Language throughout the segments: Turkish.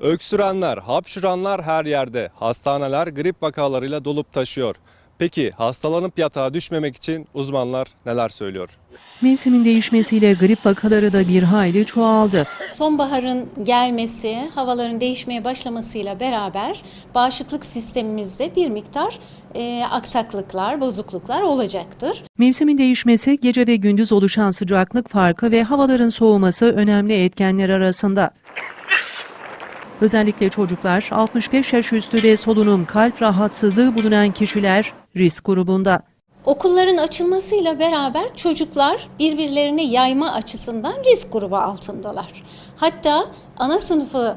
Öksürenler, hapşuranlar her yerde. Hastaneler grip vakalarıyla dolup taşıyor. Peki hastalanıp yatağa düşmemek için uzmanlar neler söylüyor? Mevsimin değişmesiyle grip vakaları da bir hayli çoğaldı. Sonbaharın gelmesi, havaların değişmeye başlamasıyla beraber bağışıklık sistemimizde bir miktar e, aksaklıklar, bozukluklar olacaktır. Mevsimin değişmesi, gece ve gündüz oluşan sıcaklık farkı ve havaların soğuması önemli etkenler arasında. Özellikle çocuklar, 65 yaş üstü ve solunum kalp rahatsızlığı bulunan kişiler risk grubunda. Okulların açılmasıyla beraber çocuklar birbirlerini yayma açısından risk grubu altındalar. Hatta ana sınıfı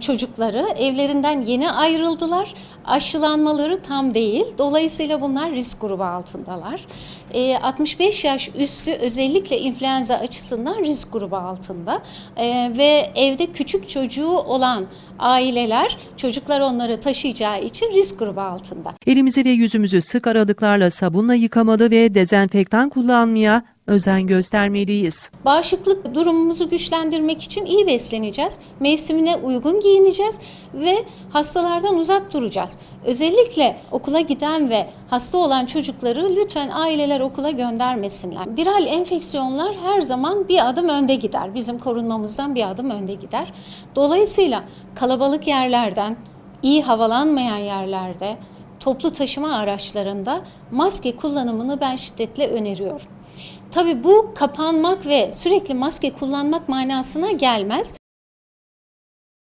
çocukları evlerinden yeni ayrıldılar. Aşılanmaları tam değil. Dolayısıyla bunlar risk grubu altındalar. E, 65 yaş üstü özellikle influenza açısından risk grubu altında. E, ve evde küçük çocuğu olan aileler çocuklar onları taşıyacağı için risk grubu altında. Elimizi ve yüzümüzü sık aralıklarla sabunla yıkamalı ve dezenfektan kullanmaya özen göstermeliyiz. Bağışıklık durumumuzu güçlendirmek için iyi besleneceğiz. Mevsimine uygun giyineceğiz ve hastalardan uzak duracağız. Özellikle okula giden ve hasta olan çocukları lütfen aileler okula göndermesinler. Viral enfeksiyonlar her zaman bir adım önde gider. Bizim korunmamızdan bir adım önde gider. Dolayısıyla kalabalık yerlerden, iyi havalanmayan yerlerde, toplu taşıma araçlarında maske kullanımını ben şiddetle öneriyorum. Tabii bu kapanmak ve sürekli maske kullanmak manasına gelmez.